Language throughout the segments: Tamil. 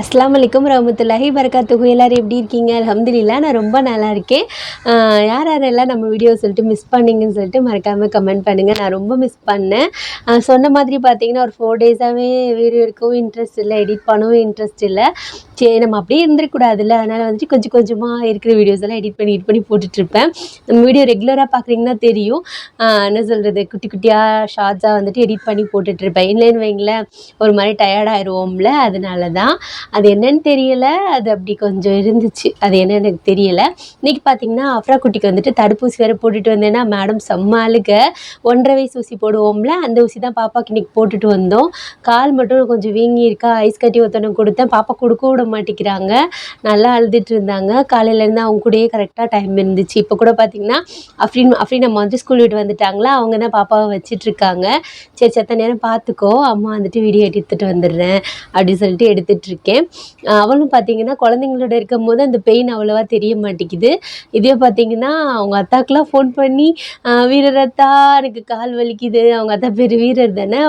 அஸ்லாம் வலைக்கம் ரஹமத்துல்லாஹி வரகாத்துகு எல்லோரும் எப்படி இருக்கீங்க? அல்ஹம்துலில்லாஹ் நான் ரொம்ப நல்லா இருக்கேன். யார் யாரெல்லாம் நம்ம வீடியோ சொல்லிட்டு மிஸ் பண்ணீங்கன்னு சொல்லிட்டு மறக்காமல் கமெண்ட் பண்ணுங்கள் நான் ரொம்ப மிஸ் பண்ணேன். சொன்ன மாதிரி பார்த்தீங்கன்னா ஒரு ஃபோர் டேஸாகவே வீடியோ எடுக்கவும் இன்ட்ரெஸ்ட் இல்லை எடிட் பண்ணவும் இன்ட்ரெஸ்ட் இல்லை. சரி நம்ம அப்படியே இருந்துருக்கூடாதுல்ல அதனால் வந்துட்டு கொஞ்சம் கொஞ்சமாக இருக்கிற வீடியோஸ் எல்லாம் எடிட் பண்ணி எடிட் பண்ணி போட்டுட்ருப்பேன் நம்ம வீடியோ ரெகுலராக பார்க்குறீங்கன்னா தெரியும். என்ன சொல்கிறது குட்டி குட்டியாக ஷார்ட்ஸாக வந்துட்டு எடிட் பண்ணி போட்டுட்ருப்பேன் இல்லைன்னு வைங்களேன் ஒரு மாதிரி டயர்டாயிருவோம்ல அதனால தான் அது என்னன்னு தெரியல அது அப்படி கொஞ்சம் இருந்துச்சு. அது என்னன்னு எனக்கு தெரியல. இன்னைக்கு பார்த்தீங்கன்னா அஃப்ரா குட்டிக்கு வந்துட்டு தடுப்பூசி வேறு போட்டுட்டு வந்தேன்னா மேடம் செம்ம அழுக. ஒன்றரை வயசு ஊசி போடுவோம்ல அந்த ஊசி தான் பாப்பாக்கு இன்னைக்கு போட்டுட்டு வந்தோம். கால் மட்டும் கொஞ்சம் வீங்கி இருக்கா? ஐஸ் கட்டி ஒருத்தனுக்கு கொடுத்தேன். பாப்பா கொடுக்க விட மாட்டேங்கிறாங்க நல்லா அழுதுட்டு இருந்தாங்க. காலையிலேருந்து அவங்க கூடயே கரெக்டாக டைம் இருந்துச்சு. இப்போ கூட பார்த்தீங்கன்னா அஃப்ரின் அஃப்ரின் அம்மா வந்து ஸ்கூல் விட்டு வந்துட்டாங்களா? அவங்க தான் பாப்பாவை வச்சிட்ருக்காங்க சரி செத்த நேரம் பார்த்துக்கோ அம்மா வந்துட்டு வீடியோ எடுத்துகிட்டு வந்துடுறேன். அப்படின்னு சொல்லிட்டு எடுத்துகிட்ருக்கேன் அவளும் பார்த்தீங்கன்னா குழந்தைங்களோட இருக்கும்போது அந்த பெயின் அவ்வளோவா தெரிய மாட்டேங்குது. இதே பார்த்தீங்கன்னா அவங்க அத்தாக்கெலாம் ஃபோன் பண்ணி ஆஹ் வீரர் அத்தா எனக்கு கால் வலிக்குது. அவங்க அத்தா பேர் வீரர் தானே?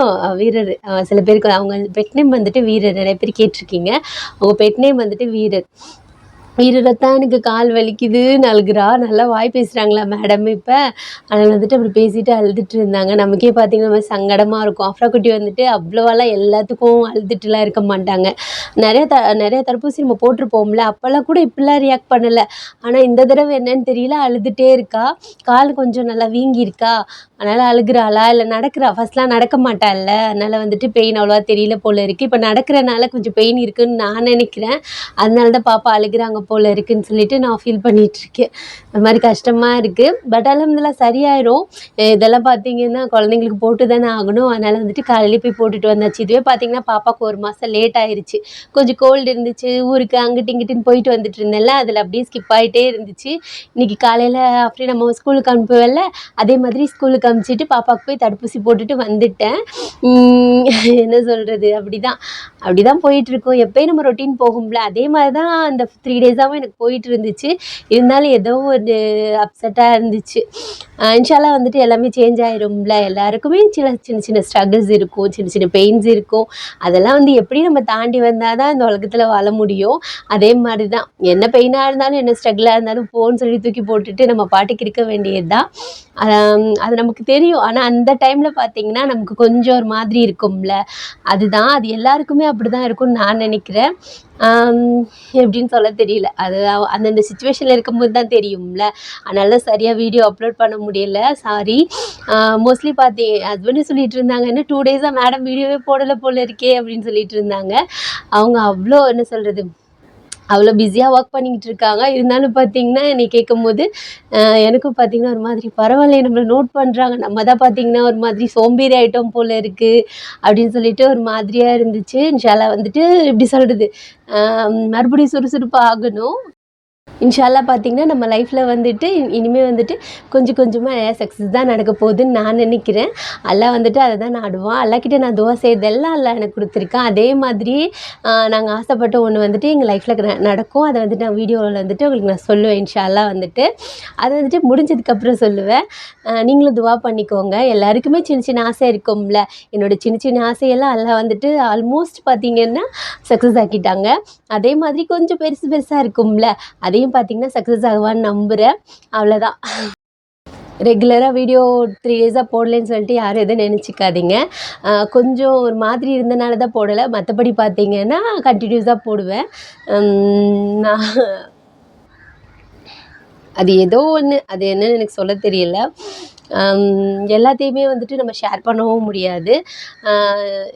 வீரர் சில பேருக்கு அவங்க பெட் நேம் வந்துட்டு வீரர். நிறைய பேர் கேட்டிருக்கீங்க. அவங்க பெட் நேம் வந்துட்டு வீரர். வீரரத்தான் எனக்கு கால் வலிக்குது. அழுகுறா நல்லா வாய் பேசுகிறாங்களா மேடம் இப்போ? அதில் வந்துட்டு அப்படி பேசிட்டு அழுதுட்டு இருந்தாங்க. நமக்கே பார்த்தீங்கன்னா நம்ம சங்கடமாக இருக்கும். அஃப்ரா குட்டி வந்துட்டு அவ்வளோவாலாம் எல்லாத்துக்கும் அழுதுட்டுலாம் இருக்க மாட்டாங்க. நிறைய த நிறைய தடுப்பூசி நம்ம போட்டிருப்போம்ல. அப்போல்லாம் கூட இப்படிலாம் ரியாக்ட் பண்ணலை. ஆனால் இந்த தடவை என்னன்னு தெரியல. அழுதுகிட்டே இருக்கா. கால் கொஞ்சம் நல்லா வீங்கியிருக்கா. அதனால் அழுகுறாளா? இல்லை நடக்கிறா? ஃபர்ஸ்ட்லாம் நடக்க மாட்டாள்ல அதனால் வந்துட்டு பெயின் அவ்வளோவா தெரியல போல இருக்குது இப்போ நடக்கிறனால கொஞ்சம் பெயின் இருக்குதுன்னு நான் நினைக்கிறேன். அதனால தான் பாப்பா அழுகிறாங்க போல் இருக்குன்னு சொல்லிட்டு நான் ஃபீல் பண்ணிகிட்ருக்கேன் அது மாதிரி கஷ்டமாக இருக்குது பட் அலமதுல்லா சரியாயிரும். இதெல்லாம் பார்த்தீங்கன்னா குழந்தைங்களுக்கு போட்டு தானே ஆகணும். அதனால் வந்துட்டு காலையிலே போய் போட்டுட்டு வந்தாச்சு. இதுவே பார்த்தீங்கன்னா பாப்பாவுக்கு ஒரு மாதம் லேட் ஆயிடுச்சு கொஞ்சம் கோல்டு இருந்துச்சு. ஊருக்கு அங்கிட்டு இங்கிட்டுன்னு போயிட்டு வந்துட்டு இருந்தேன்ல. அதில் அப்படியே ஸ்கிப் ஆகிட்டே இருந்துச்சு. இன்னைக்கு காலையில் அப்படியே நம்ம ஸ்கூலுக்கு அனுப்புவேல்ல அதே மாதிரி ஸ்கூலுக்கு அனுப்பிச்சிட்டு பாப்பாவுக்கு போய் தடுப்பூசி போட்டுட்டு வந்துட்டேன். என்ன சொல்கிறது அப்படி தான் அப்படி தான் போயிட்டுருக்கோம் எப்போயும் நம்ம ரொட்டீன் போகும்ல. அதே மாதிரி தான் அந்த த்ரீ டேஸ் தான் எனக்கு போயிட்டு இருந்துச்சு. இருந்தாலும் ஏதோ ஒரு அப்செட்டாக இருந்துச்சு. ஆஹ் வந்துட்டு எல்லாமே சேஞ்ச் ஆயிரும்ல. எல்லாருக்குமே சில சின்ன சின்ன ஸ்ட்ரகிள்ஸ் இருக்கும். சின்ன சின்ன பெயின்ஸ் இருக்கும். அதெல்லாம் வந்து எப்படி நம்ம தாண்டி வந்தால் தான் இந்த உலகத்தில் வாழ முடியும்? அதே மாதிரி தான் என்ன பெயினாக இருந்தாலும் என்ன ஸ்ட்ரகிளாக இருந்தாலும் போன்னு சொல்லி தூக்கி போட்டுட்டு நம்ம பாட்டுக்கு இருக்க வேண்டியது தான் அது நமக்கு தெரியும். ஆனால் அந்த டைமில் பார்த்தீங்கன்னா நமக்கு கொஞ்சம் ஒரு மாதிரி இருக்கும்ல. அதுதான் அது எல்லாருக்குமே அப்படி தான் இருக்கும்னு நான் நினைக்கிறேன். எப்படின்னு சொல்ல தெரியல. அது அந்தந்த சுச்சுவேஷனில் இருக்கும்போது தான் தெரியும்ல. அதனால சரியாக வீடியோ அப்லோட் பண்ண முடியல. சாரி மோஸ்ட்லி பார்த்தி ஹஸ்பண்டும் சொல்லிட்டு இருந்தாங்க. என்ன டூ டேஸாக மேடம் வீடியோவே போடலை போல இருக்கே அப்படின்னு சொல்லிட்டு இருந்தாங்க. அவங்க அவ்வளோ என்ன சொல்கிறது அவ்வளோ பிஸியாக ஒர்க் பண்ணிக்கிட்டு இருக்காங்க. இருந்தாலும் பார்த்தீங்கன்னா என்னை கேட்கும்போது எனக்கும் பார்த்தீங்கன்னா ஒரு மாதிரி பரவாயில்ல நம்மளை நோட் பண்ணுறாங்க நம்ம தான் பார்த்தீங்கன்னா ஒரு மாதிரி சோம்பேறி ஐட்டம் போல் இருக்குது அப்படின்னு சொல்லிட்டு ஒரு மாதிரியாக இருந்துச்சு. இன்ஷால்லா வந்துட்டு எப்படி சொல்கிறது மறுபடியும் சுறுசுறுப்பாக ஆகணும். இன்ஷால்லா பார்த்தீங்கன்னா நம்ம லைஃப்பில் வந்துட்டு இனிமேல் வந்துட்டு கொஞ்சம் கொஞ்சமாக நிறையா சக்ஸஸ் தான் நடக்க போகுதுன்னு நான் நினைக்கிறேன். எல்லாம் வந்துட்டு அதை தான் நாடுவான். அல்லாஹ்கிட்ட நான் துவா செய்தெல்லாம் அல்லா எனக்கு கொடுத்துருக்கேன். அதே மாதிரி நாங்கள் ஆசைப்பட்ட ஒன்று வந்துட்டு எங்கள் லைஃப்பில் நடக்கும். அதை வந்துட்டு நான் வீடியோவில் வந்துட்டு உங்களுக்கு நான் சொல்லுவேன் இன்ஷால்லா வந்துட்டு. அதை வந்துட்டு முடிஞ்சதுக்கப்புறம் சொல்லுவேன். நீங்களும் துவா பண்ணிக்கோங்க. எல்லாருக்குமே சின்ன சின்ன ஆசை இருக்கும்ல. என்னோட சின்ன சின்ன ஆசையெல்லாம் எல்லாம் வந்துட்டு ஆல்மோஸ்ட் பார்த்தீங்கன்னா சக்ஸஸ் ஆக்கிட்டாங்க. அதே மாதிரி கொஞ்சம் பெருசு பெருசாக இருக்கும்ல. அதே நீயும் பார்த்தீங்கன்னா சக்ஸஸ் ஆகுவான்னு நம்புகிறேன் அவ்வளோதான் ரெகுலராக வீடியோ த்ரீ டேஸாக போடலைன்னு சொல்லிட்டு யாரும் எதுவும் நினச்சிக்காதீங்க. கொஞ்சம் ஒரு மாதிரி இருந்தனால தான் போடலை. மற்றபடி பார்த்தீங்கன்னா கண்டினியூஸாக போடுவேன். நான் அது ஏதோ ஒன்று அது என்னன்னு எனக்கு சொல்ல தெரியல. எல்லாத்தையுமே வந்துட்டு நம்ம ஷேர் பண்ணவும் முடியாது.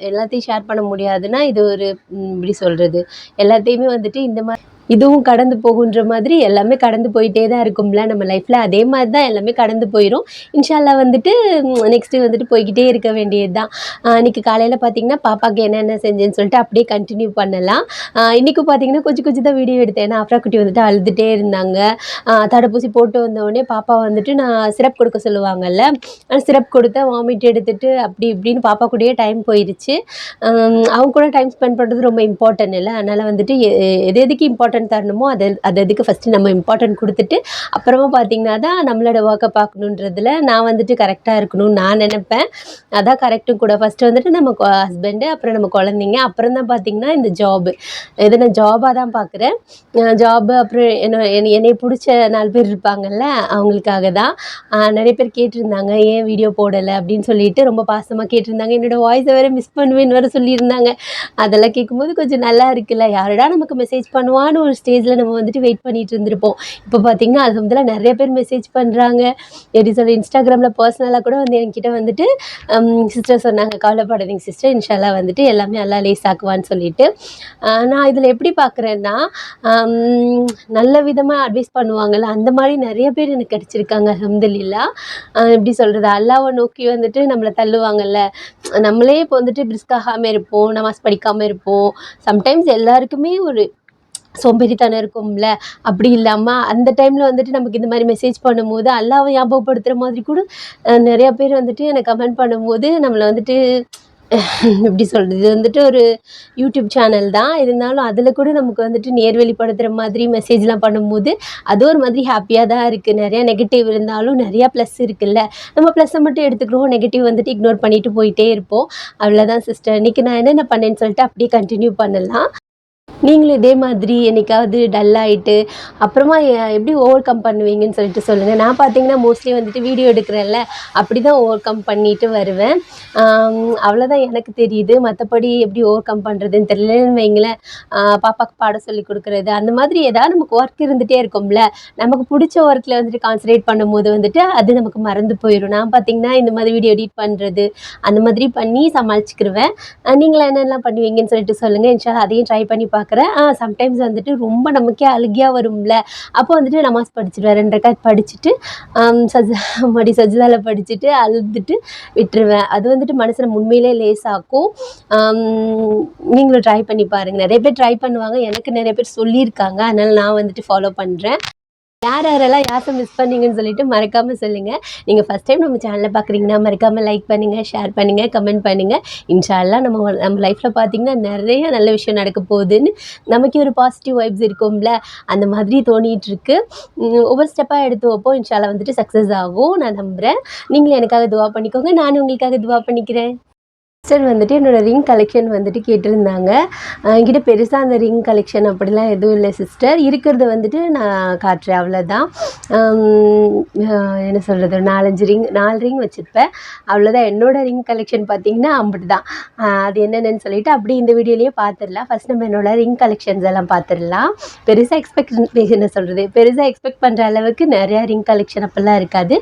எல்லாத்தையும் ஷேர் பண்ண முடியாதுன்னா இது ஒரு இப்படி சொல்கிறது எல்லாத்தையுமே வந்துட்டு இந்த மாதிரி இதுவும் கடந்து போகுன்ற மாதிரி எல்லாமே கடந்து போயிட்டே தான் இருக்கும்ல நம்ம லைஃப்பில் அதே மாதிரி தான் எல்லாமே கடந்து போயிடும் இன்ஷால்லா வந்துட்டு நெக்ஸ்ட்டு வந்துட்டு போய்கிட்டே இருக்க வேண்டியது தான் இன்றைக்கி காலையில் பார்த்தீங்கன்னா பாப்பாவுக்கு என்னென்ன செஞ்சேன்னு சொல்லிட்டு அப்படியே கண்டினியூ பண்ணலாம். இன்றைக்கும் இன்னைக்கும் பார்த்தீங்கன்னா கொஞ்சம் கொஞ்சம் தான் வீடியோ எடுத்தேன். ஏன்னா அஃப்ரா குட்டி வந்துட்டு அழுதுகிட்டே இருந்தாங்க. தடுப்பூசி போட்டு வந்த பாப்பா வந்துட்டு நான் சிரப் கொடுக்க சொல்லுவாங்கல்ல ஆனால் சிரப் கொடுத்தா வாமிட் எடுத்துட்டு அப்படி இப்படின்னு பாப்பா கூடயே டைம் போயிடுச்சு அவங்க கூட டைம் ஸ்பெண்ட் பண்ணுறது ரொம்ப இம்பார்ட்டன்ட் இல்லை. அதனால் வந்துட்டு எ- எது எதுக்கு இம்பார்ட்டன்ட் இம்பார்ட்டன்ட் தரணுமோ அது அது அதுக்கு ஃபஸ்ட்டு நம்ம இம்பார்ட்டன்ட் கொடுத்துட்டு அப்புறமா பார்த்திங்கன்னா தான் நம்மளோட ஒர்க்கை பார்க்கணுன்றதுல நான் வந்துட்டு கரெக்டாக இருக்கணும்னு நான் நினப்பேன். அதான் கரெக்டும் கூட. ஃபஸ்ட்டு வந்துட்டு நம்ம ஹஸ்பண்டு அப்புறம் நம்ம குழந்தைங்க அப்புறம் தான் பார்த்திங்கன்னா இந்த ஜாபு இதை நான் ஜாபாக தான் பார்க்குறேன் ஜாபு அப்புறம் என்ன என்னை பிடிச்ச நாலு பேர் இருப்பாங்கல்ல அவங்களுக்காக தான். நிறைய பேர் கேட்டிருந்தாங்க ஏன் வீடியோ போடலை? அப்படின்னு சொல்லிட்டு ரொம்ப பாசமாக கேட்டிருந்தாங்க. என்னோட வாய்ஸை வேறு மிஸ் பண்ணுவேன்னு வேறு சொல்லியிருந்தாங்க. அதெல்லாம் கேட்கும்போது கொஞ்சம் நல்லா இருக்குல்ல. யாருடா நமக்கு மெசேஜ் பண்ணுவான்னு ஒரு ஸ்டேஜில் நம்ம வந்துட்டு வெயிட் பண்ணிட்டு இருந்திருப்போம். இப்போ பார்த்தீங்கன்னா அது வந்து நிறைய பேர் மெசேஜ் பண்ணுறாங்க எப்படி சொல்ல இன்ஸ்டாகிராமில் பர்சனலாக கூட வந்து என்கிட்ட வந்துட்டு சிஸ்டர் சொன்னாங்க கவலைப்படாதீங்க சிஸ்டர் இன்ஷால்லா வந்துட்டு எல்லாமே நல்லா லேஸ் ஆக்குவான்னு சொல்லிட்டு. நான் இதில் எப்படி பார்க்குறேன்னா நல்ல விதமாக அட்வைஸ் பண்ணுவாங்கள்ல அந்த மாதிரி நிறைய பேர் எனக்கு கிடச்சிருக்காங்க அல்ஹம்துலில்லா. எப்படி சொல்கிறது அல்லாவை நோக்கி வந்துட்டு நம்மளை தள்ளுவாங்கல்ல. நம்மளே இப்போ வந்துட்டு பிரிஸ்காகாமல் இருப்போம் நமாஸ் படிக்காமல் இருப்போம். சம்டைம்ஸ் எல்லாருக்குமே ஒரு சோம்பேறித்தனம் இருக்கும்ல? அப்படி இல்லாமல் அந்த டைமில் வந்துட்டு நமக்கு இந்த மாதிரி மெசேஜ் பண்ணும்போது அல்லாவை ஞாபகப்படுத்துகிற மாதிரி கூட நிறையா பேர் வந்துட்டு எனக்கு கமெண்ட் பண்ணும்போது நம்மளை வந்துட்டு எப்படி சொல்கிறது இது வந்துட்டு ஒரு யூடியூப் சேனல் தான். இருந்தாலும் அதில் கூட நமக்கு வந்துட்டு நேர்வழிப்படுத்துகிற மாதிரி மெசேஜ்லாம் பண்ணும்போது அது ஒரு மாதிரி ஹாப்பியாக தான் இருக்குது நிறையா நெகட்டிவ் இருந்தாலும் நிறையா ப்ளஸ் இருக்குல்ல? நம்ம ப்ளஸ்ஸை மட்டும் எடுத்துக்கிறோம். நெகட்டிவ் வந்துட்டு இக்னோர் பண்ணிட்டு போயிட்டே இருப்போம். அவ்வளோதான் சிஸ்டர் இன்றைக்கி நான் என்னென்ன பண்ணேன்னு சொல்லிட்டு அப்படியே கண்டினியூ பண்ணலாம். நீங்களும் இதே மாதிரி என்னைக்காவது டல் ஆகிட்டு அப்புறமா எ- எப்படி ஓவர் கம் பண்ணுவீங்கன்னு சொல்லிட்டு சொல்லுங்கள் நான் பார்த்தீங்கன்னா மோஸ்ட்லி வந்துட்டு வீடியோ எடுக்கிறேன்ல அப்படி தான் ஓவர் கம் பண்ணிட்டு வருவேன். அவ்வளோதான் எனக்கு தெரியுது. மற்றபடி எப்படி ஓவர் கம் பண்ணுறதுன்னு தெரியலன்னு வைங்களேன். பாப்பாவுக்கு பாடம் சொல்லி கொடுக்குறது அந்த மாதிரி ஏதாவது நமக்கு ஒர்க் இருந்துகிட்டே இருக்கும்ல. நமக்கு பிடிச்ச ஒர்க்கில் வந்துட்டு கான்சன்ட்ரேட் பண்ணும்போது வந்துட்டு அது நமக்கு மறந்து போயிடும். நான் பார்த்தீங்கன்னா இந்த மாதிரி வீடியோ எடிட் பண்ணுறது அந்த மாதிரி பண்ணி சமாளிச்சுக்கிருவேன். நீங்களாம் என்னென்னலாம் பண்ணுவீங்கன்னு சொல்லிட்டு சொல்லுங்கள் இன்ஷா அதையும் ட்ரை பண்ணி பார்க்குறேன் சம்டைம்ஸ் வந்துட்டு ரொம்ப நமக்கே அழுகியாக வரும்ல. அப்போ வந்துட்டு நமாஸ் படிச்சிடுவேன். ரெண்டு படிச்சுட்டு சஜ் மடி சஜிதாவில் படிச்சுட்டு அழுதுட்டு விட்டுருவேன். அது வந்துட்டு மனசில் உண்மையிலே லேசாக்கும். நீங்களும் ட்ரை பண்ணி பாருங்கள் நிறைய பேர் ட்ரை பண்ணுவாங்க. எனக்கு நிறைய பேர் சொல்லியிருக்காங்க. அதனால் நான் வந்துட்டு ஃபாலோ பண்ணுறேன் யார் யாரெல்லாம் யாரை மிஸ் பண்ணீங்கன்னு சொல்லிட்டு மறக்காமல் சொல்லுங்கள் நீங்கள் ஃபஸ்ட் டைம் நம்ம சேனலில் பார்க்குறீங்கன்னா மறக்காமல் லைக் பண்ணுங்கள் ஷேர் பண்ணுங்கள் கமெண்ட் பண்ணுங்கள் இன்ஷால்லாம் நம்ம நம்ம லைஃப்பில் பார்த்தீங்கன்னா நிறைய நல்ல விஷயம் நடக்க போகுதுன்னு நமக்கே ஒரு பாசிட்டிவ் வைப்ஸ் இருக்கும்ல. அந்த மாதிரி தோணிகிட்ருக்கு ஒவ்வொரு ஸ்டெப்பாக எடுத்து வைப்போம். இன்ஷால்லாம் வந்துட்டு சக்ஸஸ் ஆகும். நான் நம்புகிறேன் நீங்களும் எனக்காக துவா பண்ணிக்கோங்க. நானும் உங்களுக்காக துவா பண்ணிக்கிறேன். சிஸ்டர் வந்துட்டு என்னோடய ரிங் கலெக்ஷன் வந்துட்டு கேட்டிருந்தாங்க. என்கிட்ட பெருசாக அந்த ரிங் கலெக்ஷன் அப்படிலாம் எதுவும் இல்லை சிஸ்டர் இருக்கிறது வந்துட்டு நான் காட்டுறேன் அவ்வளோதான் என்ன சொல்கிறது நாலஞ்சு ரிங் நாலு ரிங் வச்சுருப்பேன். அவ்வளோதான் என்னோடய ரிங் கலெக்ஷன் பார்த்தீங்கன்னா அம்பிட்டு தான் அது என்னென்னு சொல்லிட்டு அப்படி இந்த வீடியோலேயே பார்த்துடலாம் ஃபஸ்ட் நம்ம என்னோட ரிங் கலெக்ஷன்ஸ் எல்லாம் பார்த்துடலாம் பெருசாக எக்ஸ்பெக்ட் என்ன சொல்கிறது பெருசாக எக்ஸ்பெக்ட் பண்ணுற அளவுக்கு நிறையா ரிங் கலெக்ஷன் அப்படிலாம் இருக்காது.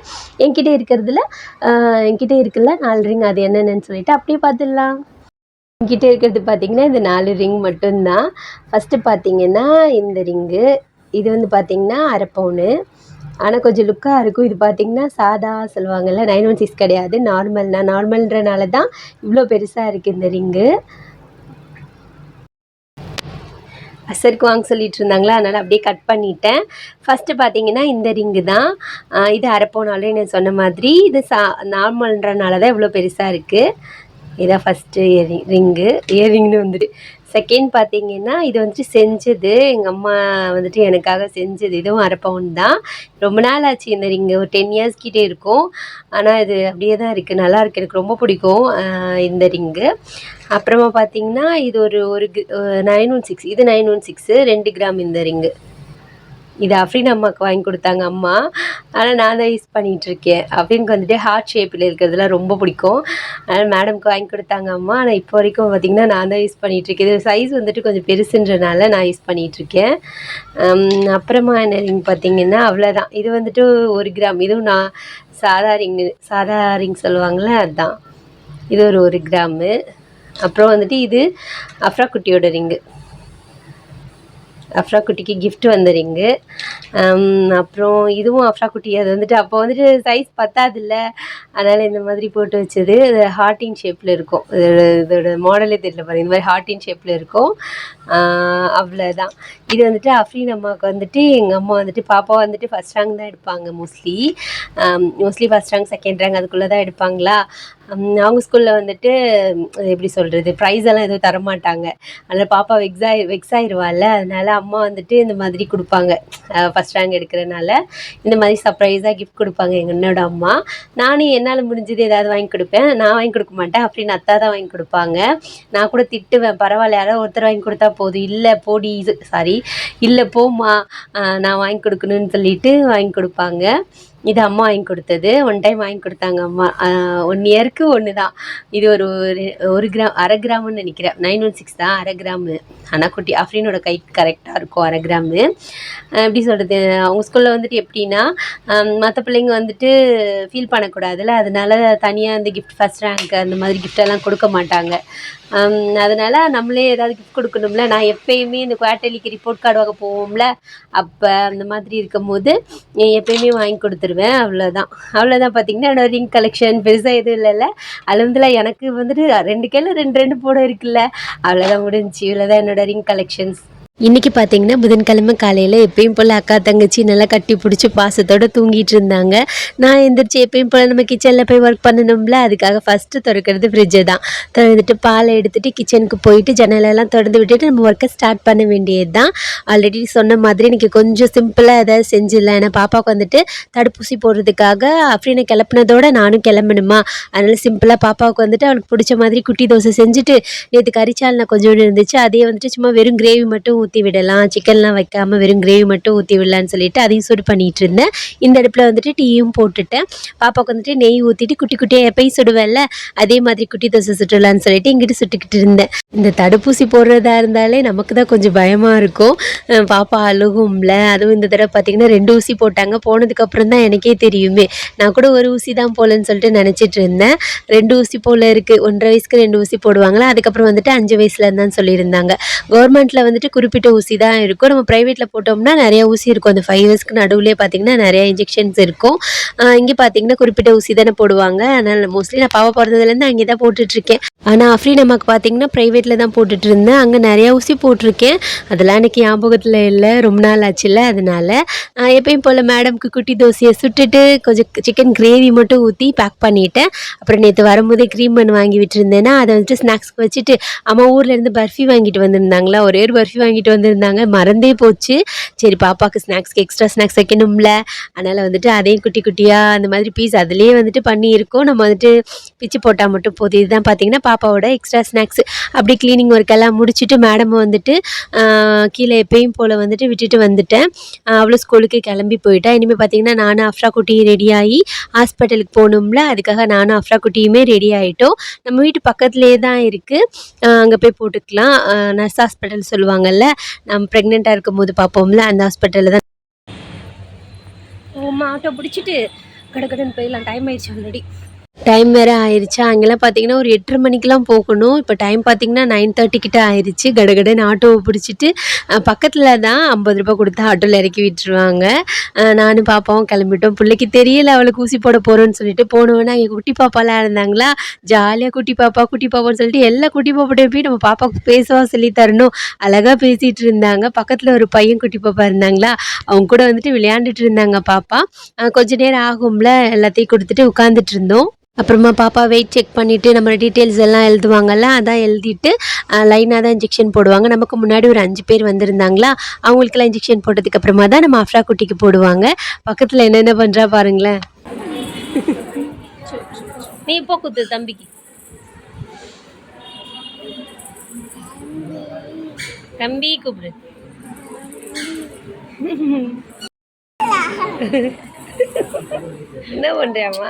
என்கிட்ட இருக்கிறதுல என்கிட்ட இருக்குல்ல நாலு ரிங் அது என்னென்னு சொல்லிட்டு அப்படியே பார்த்துடலாம் என்கிட்ட இருக்கிறது பார்த்தீங்கன்னா இந்த நாலு ரிங் மட்டும்தான். ஃபஸ்ட்டு பார்த்தீங்கன்னா இந்த ரிங்கு இது வந்து பார்த்தீங்கன்னா அரை பவுனு ஆனால் கொஞ்சம் லுக்காக இருக்கும். இது பார்த்தீங்கன்னா சாதா சொல்லுவாங்கல்ல நைன் ஒன் சிக்ஸ் கிடையாது. நார்மல் நான் நார்மல்ன்றனால தான் இவ்வளோ பெருசாக இருக்குது இந்த ரிங்கு அசருக்கு வாங்க சொல்லிட்டு இருந்தாங்களா? அதனால் அப்படியே கட் பண்ணிட்டேன். ஃபஸ்ட்டு பார்த்தீங்கன்னா இந்த ரிங்கு தான். இது அரைப்போனாலே நான் சொன்ன மாதிரி இது சா நார்மல்ன்றனால தான் இவ்வளோ பெருசாக இருக்குது இதான் ஃபஸ்ட்டு இயரிங் ரிங்கு இயரிங்னு வந்துட்டு செகண்ட் பார்த்தீங்கன்னா இது வந்துட்டு செஞ்சது. எங்கள் அம்மா வந்துட்டு எனக்காக செஞ்சது. இதுவும் அரை பவுன் தான். ரொம்ப நாள் ஆச்சு இந்த ரிங்கு ஒரு டென் இயர்ஸ் கிட்டே இருக்கும். ஆனால் இது அப்படியே தான் இருக்குது நல்லா இருக்குது எனக்கு ரொம்ப பிடிக்கும் இந்த ரிங்கு அப்புறமா பார்த்தீங்கன்னா இது ஒரு ஒரு நைன் ஒன் சிக்ஸ் இது நைன் ஒன் சிக்ஸு ரெண்டு கிராம் இந்த ரிங்கு இது அஃப்ரின் அம்மாவுக்கு வாங்கி கொடுத்தாங்க அம்மா. ஆனால் நான் தான் யூஸ் பண்ணிகிட்ருக்கேன் அஃப்ரினுக்கு வந்துட்டு ஹார்ட் ஷேப்பில் இருக்கிறதுலாம் ரொம்ப பிடிக்கும். அதனால் மேடம்க்கு வாங்கி கொடுத்தாங்க அம்மா. ஆனால் இப்போ வரைக்கும் பார்த்திங்கன்னா நான் தான் யூஸ் பண்ணிகிட்ருக்கேன் இது சைஸ் வந்துட்டு கொஞ்சம் பெருசுன்றனால நான் யூஸ் பண்ணிகிட்ருக்கேன் அப்புறமா என்ன ரிங் பார்த்திங்கன்னா அவ்வளோதான் இது வந்துட்டு ஒரு கிராம் இதுவும் நான் சாதா ரிங் சாதா ரிங் சொல்லுவாங்களே அதுதான் இது ஒரு ஒரு கிராமு அப்புறம் வந்துட்டு இது அஃப்ரா குட்டியோட ரிங்கு அஃப்ரா குட்டிக்கு கிஃப்ட் வந்த ரிங்கு அப்புறம் இதுவும் அஃப்ரா குட்டி அது வந்துட்டு அப்போ வந்துட்டு சைஸ் பத்தாதுல்ல. அதனால் இந்த மாதிரி போட்டு வச்சது. இது ஹார்ட்டின் ஷேப்பில் இருக்கும். இதோட மாடலே தெரியல பாருங்க. இந்த மாதிரி ஹார்ட்டின் ஷேப்பில் இருக்கும். அவ்வளோதான் இது வந்துட்டு அஃப்ரீன் அம்மாவுக்கு வந்துட்டு எங்கள் அம்மா வந்துட்டு பாப்பா வந்துட்டு ஃபஸ்ட் ரேங்க் தான் எடுப்பாங்க mostly mostly first rank second rank அதுக்குள்ளே தான் எடுப்பாங்களா? அவங்க ஸ்கூலில் வந்துட்டு எப்படி சொல்கிறது ப்ரைஸ் எல்லாம் எதுவும் தரமாட்டாங்க. அதனால் பாப்பா வெக்ஸாயி ஆகி வெக்ஸ் ஆயிடுவாள்ல அதனால் அம்மா வந்துட்டு இந்த மாதிரி கொடுப்பாங்க. ஃபஸ்ட் ரேங்க் எடுக்கிறனால இந்த மாதிரி சர்ப்ரைஸாக கிஃப்ட் கொடுப்பாங்க எங்கள் என்னோட அம்மா. நானும் என்னால் முடிஞ்சது ஏதாவது வாங்கி கொடுப்பேன். நான் வாங்கி கொடுக்க மாட்டேன். அப்படின்னு அத்தா தான் வாங்கி கொடுப்பாங்க. நான் கூட திட்டுவேன். பரவாயில்ல யாராவது ஒருத்தர் வாங்கி கொடுத்தா போதும். இல்லை போடி இது சாரி இல்லை போம்மா. நான் வாங்கி கொடுக்கணும்னு சொல்லிட்டு வாங்கி கொடுப்பாங்க. இது அம்மா வாங்கி கொடுத்தது. ஒன் டைம் வாங்கி கொடுத்தாங்க அம்மா. ஒன் இயருக்கு ஒன்று தான் இது ஒரு ஒரு- ஒரு கிராம் அரை கிராம்னு நினைக்கிறேன். நைன் ஒன் சிக்ஸ் தான் அரை கிராமு. ஆனால் குட்டி அஃப்ரீனோட கை கரெக்டாக இருக்கும் அரை கிராமு. எப்படி சொல்கிறது அவங்க ஸ்கூலில் வந்துட்டு எப்படின்னா மற்ற பிள்ளைங்க வந்துட்டு ஃபீல் பண்ணக்கூடாதுல்ல. அதனால தனியாக அந்த கிஃப்ட் ஃபஸ்ட் ரேங்க் அந்த மாதிரி கிஃப்டெல்லாம் கொடுக்க மாட்டாங்க. அதனால நம்மளே ஏதாவது கிஃப்ட் கொடுக்கணும்ல. நான் எப்பயுமே இந்த குவார்டர்லிக்கு ரிப்போர்ட் கார்டு வாங்க போவோம்ல. அப்போ அந்த மாதிரி இருக்கும்போது எப்பயுமே வாங்கி கொடுத்துருவேன். அவ்வளோதான் அவ்வளோதான் பார்த்தீங்கன்னா என்னோட ரிங் கலெக்ஷன் பெருசாக எதுவும் இல்லைல்ல. அலமதுல எனக்கு வந்துட்டு ரெண்டு கையில் ரெண்டு ரெண்டு போட இருக்குல்ல. அவ்வளோதான் முடிஞ்சுச்சு. இவ்வளோதான் என்னோட ரிங் கலெக்ஷன்ஸ் இன்றைக்கி பார்த்தீங்கன்னா புதன்கிழமை காலையில் எப்பயும் போல் அக்கா தங்கச்சி நல்லா கட்டி பிடிச்சி பாசத்தோடு தூங்கிட்டு இருந்தாங்க. நான் எந்திரிச்சு எப்பயும் போல் நம்ம கிச்சனில் போய் ஒர்க் பண்ணணும்ல அதுக்காக ஃபஸ்ட்டு திறக்கிறது ஃப்ரிட்ஜை தான். திறந்துட்டு பாலை எடுத்துகிட்டு கிச்சனுக்கு போயிட்டு ஜன்னலெல்லாம் திறந்து விட்டுட்டு நம்ம ஒர்க்கை ஸ்டார்ட் பண்ண வேண்டியது தான். ஆல்ரெடி சொன்ன மாதிரி இன்றைக்கி கொஞ்சம் சிம்பிளாக ஏதாவது செஞ்சிடலாம். ஏன்னா பாப்பாவுக்கு வந்துட்டு தடுப்பூசி போடுறதுக்காக அப்படின்னு கிளப்பினதோட நானும் கிளம்பணுமா? அதனால் சிம்பிளாக பாப்பாவுக்கு வந்துட்டு அவனுக்கு பிடிச்ச மாதிரி குட்டி தோசை செஞ்சுட்டு நேற்று கறிச்சால் நான் கொஞ்சோண்டு இருந்துச்சு. அதே வந்துட்டு சும்மா வெறும் கிரேவி மட்டும் ஊற்றி விடலாம். சிக்கன்லாம் வைக்காமல் வெறும் கிரேவி மட்டும் ஊற்றி விடலான்னு சொல்லிட்டு அதையும் சூடு பண்ணிகிட்டு இருந்தேன். இந்த அடுப்பில் வந்துட்டு டீயும் போட்டுட்டேன். பாப்பாவுக்கு வந்துட்டு நெய் ஊற்றிட்டு குட்டி குட்டியாக எப்பயும் சுடுவேன்ல. அதே மாதிரி குட்டி தோசை சுட்டுலான்னு சொல்லிட்டு இங்கிட்டு சுட்டுக்கிட்டு இருந்தேன். இந்த தடுப்பூசி போடுறதா இருந்தாலே நமக்கு தான் கொஞ்சம் பயமாக இருக்கும். பாப்பா அழுகும்ல. அதுவும் இந்த தடவை பார்த்தீங்கன்னா ரெண்டு ஊசி போட்டாங்க. போனதுக்கப்புறம் தான் எனக்கே தெரியுமே. நான் கூட ஒரு ஊசி தான் போலன்னு சொல்லிட்டு நினச்சிட்டு இருந்தேன். ரெண்டு ஊசி போல் இருக்குது ஒன்றரை வயசுக்கு ரெண்டு ஊசி போடுவாங்களா? அதுக்கப்புறம் வந்துட்டு அஞ்சு வயசுல இருந்தான்னு சொல்லியிருந்தாங்க. கவர்மெண்ட்டில் வந்துட்டு குறிப்பிட்ட ஊசி தான் இருக்கும். நம்ம ப்ரைவேட்டில் போட்டோம்னா நிறைய ஊசி இருக்கும். அந்த ஃபைவ் இயர்ஸ்க்கு நடுவுலேயே பார்த்தீங்கன்னா நிறைய இன்ஜெக்ஷன்ஸ் இருக்கும். இங்கே பார்த்தீங்கன்னா குறிப்பிட்ட ஊசி தானே போடுவாங்க. அதனால் மோஸ்ட்லி நான் பாவா பிறந்ததுலேருந்து அங்கே தான் போட்டுட்ருக்கேன். ஆனால் அஃப்ரி நமக்கு பார்த்தீங்கன்னா ப்ரைவேட்டில் தான் போட்டுட்டு இருந்தேன் அங்கே நிறைய ஊசி போட்டிருக்கேன். அதெல்லாம் எனக்கு ஞாபகத்தில் இல்லை. ரொம்ப நாள் ஆச்சுல்ல அதனால எப்பயும் போல் மேடம்க்கு குட்டி தோசையை சுட்டுட்டு கொஞ்சம் சிக்கன் கிரேவி மட்டும் ஊற்றி பேக் பண்ணிட்டேன். அப்புறம் நேற்று வரும்போதே க்ரீம் பன் வாங்கி விட்டுருந்தேன்னா அதை வந்துட்டு ஸ்நாக்ஸ்க்கு வச்சுட்டு அம்மா ஊர்லேருந்து பர்ஃபி வாங்கிட்டு வந்திருந்தாங்களா? ஒரே ஒரு பர்ஃபி வாங்கிட்டு வந்திருந்தாங்க. மறந்தே போச்சு. சரி பாப்பாவுக்கு ஸ்நாக்ஸ்க்கு எக்ஸ்ட்ரா ஸ்நாக்ஸ் வைக்கணும்ல. அதனால் வந்துட்டு அதையும் குட்டி குட்டியாக அந்த மாதிரி பீஸ் அதுலேயே வந்துட்டு பண்ணியிருக்கோம். நம்ம வந்துட்டு பிச்சு போட்டால் மட்டும் போதும். இதுதான் பார்த்தீங்கன்னா பாப்பாவோட எக்ஸ்ட்ரா ஸ்நாக்ஸ் அப்படி க்ளீனிங் ஒர்க் எல்லாம் முடிச்சுட்டு மேடம் வந்துட்டு கீழே எப்பயும் போல் வந்துட்டு விட்டுட்டு வந்துட்டேன். அவ்வளோ ஸ்கூலுக்கு கிளம்பி போயிட்டா. இனிமேல் பார்த்தீங்கன்னா நானும் அஃப்ரா குட்டியும் ரெடி ஆகி ஹாஸ்பிட்டலுக்கு போகணும்ல. அதுக்காக நானும் அஃப்ரா குட்டியுமே ரெடி ஆகிட்டோம் நம்ம வீட்டு பக்கத்துலேயே தான் இருக்குது அங்கே போய் போட்டுக்கலாம். நர்ஸ் ஹாஸ்பிட்டல் சொல்லுவாங்கல்ல. நம்ம ப்ரெக்னெண்ட்டாக இருக்கும்போது பார்ப்போம்ல அந்த ஹாஸ்பிட்டலில் தான். ஓமா ஆட்டோ பிடிச்சிட்டு கடகடன்னு போயிடலாம். டைம் ஆயிடுச்சு ஆல்ரெடி டைம் வேறு ஆயிடுச்சு அங்கெல்லாம் பார்த்தீங்கன்னா ஒரு எட்டரை மணிக்கெலாம் போகணும். இப்போ டைம் பார்த்தீங்கன்னா நைன் தேர்ட்டி கிட்ட ஆயிடுச்சு கடகடன்னு ஆட்டோவை பிடிச்சிட்டு பக்கத்தில் தான் ஐம்பது ரூபா கொடுத்தா ஆட்டோவில் இறக்கி விட்டுருவாங்க. நானும் பாப்பாவும் கிளம்பிட்டோம். பிள்ளைக்கு தெரியல அவளுக்கு ஊசி போட போகிறோன்னு சொல்லிட்டு போனவொன்னே எங்கள் குட்டி பாப்பாலாம் இருந்தாங்களா ஜாலியாக குட்டி பாப்பா குட்டி பாப்பான்னு சொல்லிட்டு எல்லா குட்டி பாப்பாட்டையும் போய் நம்ம பாப்பாவுக்கு பேசவா சொல்லி தரணும். அழகாக பேசிகிட்டு இருந்தாங்க. பக்கத்தில் ஒரு பையன் குட்டி பாப்பா இருந்தாங்களா? அவங்க கூட வந்துட்டு விளையாண்டுட்டு இருந்தாங்க பாப்பா. கொஞ்ச நேரம் ஆகும்ல எல்லாத்தையும் கொடுத்துட்டு உட்காந்துட்டு இருந்தோம். அப்புறமா பாப்பா வெயிட் செக் பண்ணிவிட்டு நம்ம டீட்டெயில்ஸ் எல்லாம் எழுதுவாங்கல்ல அதான் எழுதிட்டு லைனாக தான் இன்ஜெக்ஷன் போடுவாங்க. நமக்கு முன்னாடி ஒரு அஞ்சு பேர் வந்திருந்தாங்களா அவங்களுக்கெல்லாம் இன்ஜெக்ஷன் போட்டதுக்கு அப்புறமா தான் நம்ம அஃப்ரா குட்டிக்கு போடுவாங்க. பக்கத்தில் என்னென்ன பண்ணுறா பாருங்களேன். நீ இப்போ குத்து தம்பிக்கு. தம்பி கூப்பிடு. என்ன பண்றியாமா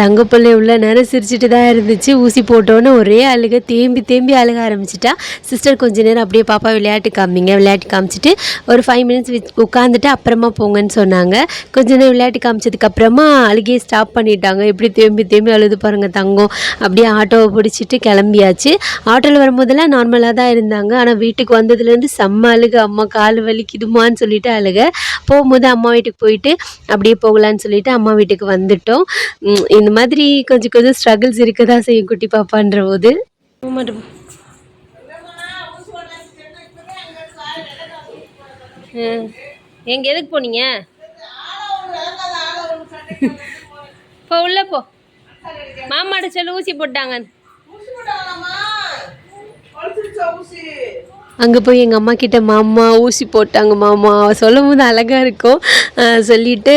தங்கப்பிள்ளை உள்ள நேரம் சிரிச்சிட்டு தான் இருந்துச்சு. ஊசி போட்டோன்னே ஒரே அழுக. தேம்பி தேம்பி அழுக ஆரம்பிச்சிட்டா. சிஸ்டர் கொஞ்ச நேரம் அப்படியே பாப்பா விளையாட்டு காமிங்க விளையாட்டு காமிச்சிட்டு ஒரு ஃபைவ் மினிட்ஸ் உட்காந்துட்டு அப்புறமா போங்கன்னு சொன்னாங்க. கொஞ்ச நேரம் விளையாட்டு காமிச்சதுக்கப்புறமா அழுகையே அழுகையை ஸ்டாப் பண்ணிட்டாங்க. எப்படி தேம்பி தேம்பி அழுது பாருங்கள் தங்கம். அப்படியே ஆட்டோவை பிடிச்சிட்டு கிளம்பியாச்சு. ஆட்டோவில் வரும்போதெல்லாம் நார்மலாக தான் இருந்தாங்க. ஆனால் வீட்டுக்கு வந்ததுலேருந்து செம்ம அழுக. அம்மா கால் வலிக்குதுமான்னு சொல்லிட்டு அழுக. போகும்போது அம்மா வீட்டுக்கு போயிட்டு அப்படியே போகலான்னு சொல்லிட்டு அம்மா வீட்டுக்கு வந்துட்டோம். இந்த இந்த மாதிரி கொஞ்சம் கொஞ்சம் ஸ்ட்ரகிள்ஸ் இருக்க தான் செய்யும் குட்டி பாப்பான்ற போது? எங்க எதுக்கு போனீங்க? போ உள்ள போ. மாமாட்ட சொல்லு ஊசி போட்டாங்க அங்கே போய் எங்கள் அம்மா கிட்ட மாமா ஊசி போட்டாங்க மாமா. சொல்லும் போது அழகாக இருக்கும். சொல்லிட்டு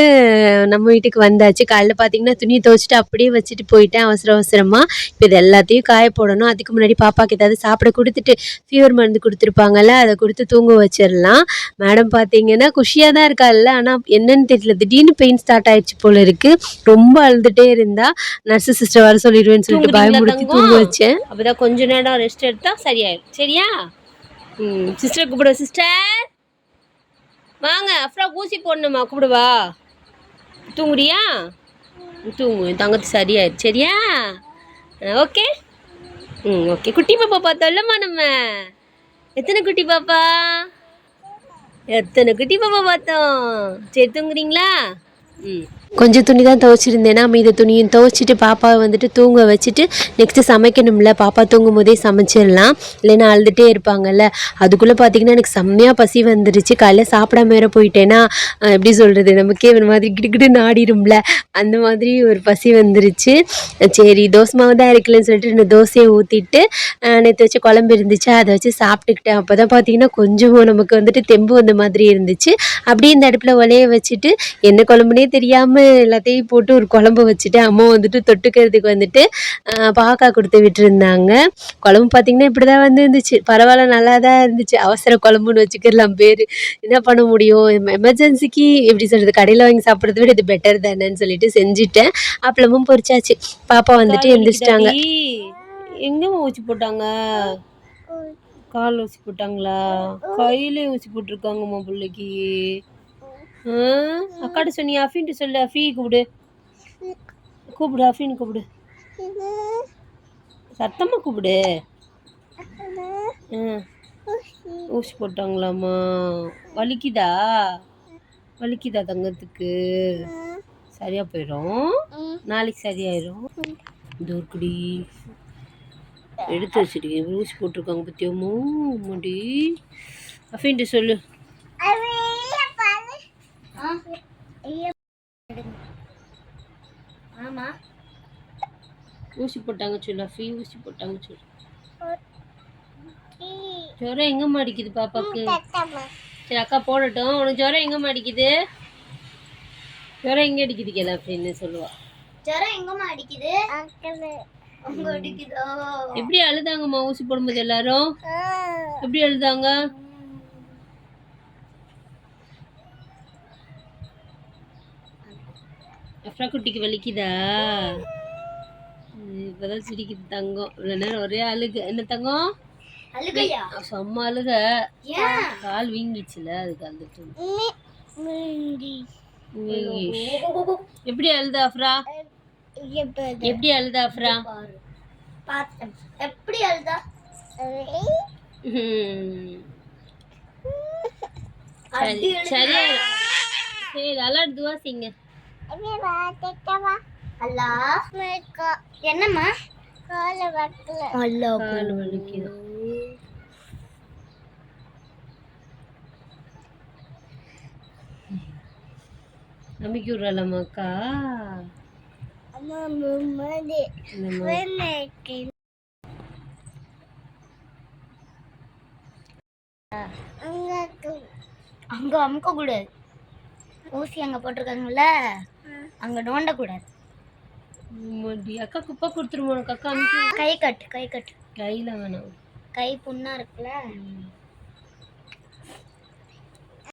நம்ம வீட்டுக்கு வந்தாச்சு. காலைல பார்த்தீங்கன்னா துணியை துவைச்சிட்டு அப்படியே வச்சுட்டு போயிட்டேன் அவசர அவசரமாக இப்போ இது எல்லாத்தையும் காய போடணும். அதுக்கு முன்னாடி பாப்பாக்கு ஏதாவது சாப்பிட கொடுத்துட்டு ஃபீவர் மருந்து கொடுத்துருப்பாங்கல்ல அதை கொடுத்து தூங்க வச்சிடலாம். மேடம் பார்த்தீங்கன்னா குஷியாக தான் இருக்கால்ல ஆனால் என்னன்னு தெரியல. திடீர்னு பெயின் ஸ்டார்ட் ஆயிடுச்சு போல இருக்கு. ரொம்ப அழுதுகிட்டே இருந்தா நர்ஸு சிஸ்டர் வர சொல்லிடுவேன்னு சொல்லிட்டு பயமுறுத்தி தூங்க வச்சேன். அப்போதான் கொஞ்ச நேரம் ரெஸ்ட் எடுத்தா சரியாயிடும். சரியா? ம் சிஸ்டர் கூப்பிடுவா சிஸ்டர் வாங்க அப்புறம் ஊசி போடணுமா கூப்பிடுவா. தூங்குறியா? தூங்கு என் தங்கத்து சரியாயிடுச்சு சரியா? ஓகே ம் ஓகே குட்டி பாப்பா பார்த்தோம்லம்மா நம்ம. எத்தனை குட்டி பாப்பா? எத்தனை குட்டி பாப்பா பார்த்தோம்? சரி தூங்குறீங்களா? கொஞ்சம் துணி தான் துவைச்சிருந்தேன்னா மீத துணியும் துவைச்சிட்டு பாப்பாவை வந்துட்டு தூங்க வச்சுட்டு நெக்ஸ்ட்டு சமைக்கணும்ல. பாப்பா தூங்கும் போதே சமைச்சிடலாம். இல்லைன்னா அழுதுகிட்டே இருப்பாங்கல்ல. அதுக்குள்ளே பார்த்தீங்கன்னா எனக்கு செம்மையாக பசி வந்துருச்சு. காலையில் சாப்பிடாம வேற போயிட்டேன்னா எப்படி சொல்கிறது நமக்கே ஒரு மாதிரி கிடுகிடு நாடிடும்ல அந்த மாதிரி ஒரு பசி வந்துருச்சு. சரி தோசை மாவு தான் இருக்குல்லன்னு சொல்லிட்டு ரெண்டு தோசையை ஊற்றிட்டு நேற்று வச்சு குழம்பு இருந்துச்சு. அதை வச்சு சாப்பிட்டுக்கிட்டேன். அப்போ தான் பார்த்தீங்கன்னா கொஞ்சம் நமக்கு வந்துட்டு தெம்பு வந்த மாதிரி இருந்துச்சு. அப்படியே இந்த அடுப்பில் ஒலைய வச்சுட்டு என்ன குழம்புனே தெரியாமல் எல்லாத்தையும் போட்டு ஒரு குழம்பு வச்சுட்டு அம்மா வந்துட்டு தொட்டுக்கிறதுக்கு வந்துட்டு பாவக்காய் கொடுத்து விட்டுருந்தாங்க. குழம்பு பார்த்தீங்கன்னா இப்படி தான் வந்து இருந்துச்சு. பரவாயில்ல நல்லா தான் இருந்துச்சு. அவசர குழம்புன்னு வச்சுக்கலாம் பேர். என்ன பண்ண முடியும்? எமர்ஜென்சிக்கு எப்படி சொல்கிறது கடையில் வாங்கி சாப்பிட்றத விட இது பெட்டர் தானேன்னு சொல்லிட்டு செஞ்சுட்டேன். அப்பளமும் பொரிச்சாச்சு. பாப்பா வந்துட்டு எந்திரிச்சிட்டாங்க. எங்கேம்மா ஊசி போட்டாங்க? கால் ஊசி போட்டாங்களா? கையிலே ஊசி போட்டிருக்காங்கம்மா பிள்ளைக்கு. அக்காட்ட சொன்னி அஃபின்ட்டு சொல்லு. அஃபி கூப்பிடு. கூப்பிடு அஃபின்னு கூப்பிடு. சத்தமாக கூப்பிடு. ஆ. ஊசி. போட்டாங்களாம்மா. வலிக்குதா? வலிக்குதா தங்கத்துக்கு? சரியா போயிடும். நாளைக்கு சரியாயிரும். தூர்க்குடி எடுத்து வச்சிருக்கேன் ஊசி போட்டிருக்காங்க பத்தியமோ முடி. அஃபின்ட்டு சொல்லு. ஊசி போட்டாங்க சொல்லு அஃபி ஊசி போட்டாங்க சொல்லு. ஜுரம் எங்கம்மா அடிக்குது பாப்பாக்கு சரி அக்கா போடட்டும். உனக்கு ஜுரம் எங்கம்மா அடிக்குது? ஜுரம் எங்க அடிக்குது கேள அப்படின்னு சொல்லுவா. ஜரம் எங்கம்மா அடிக்குது? அங்க அடிக்குதோ? எப்படி அழுதாங்கம்மா ஊசி போடும்போது எல்லாரும்? எப்படி அழுதாங்க? அஃப்ரா குட்டிக்கு வலிக்குதா? இப்பதான் சிரிக்குது தங்கம். இவ்வளவு நேரம் ஒரே அழுக. என்ன தங்கம்? செம்ம அழுக. கால் வீங்கிச்சுல அதுக்கு அழுதுட்டு. எப்படி அழுதா அஃப்ரா? எப்படி அழுதா அஃப்ரா? எப்படி அழுதா? சரி சரி. நல்லா துவா செய்யுங்க அல்லா என்னம்மா? அல்லா கால் வலிக்குது. நம்பிக்கை விடுறாளம்மாக்கா? அங்க அமுக்க கூடாது ஊசி அங்க போட்டிருக்காங்கல்ல? அங்க நோண்ட கூடாது. அக்கா குப்பை கொடுத்துருமா உனக்கு. அக்கா கை கட்டு கை கட்டு. கையில வேணாம். கை புண்ணா இருக்குல்ல.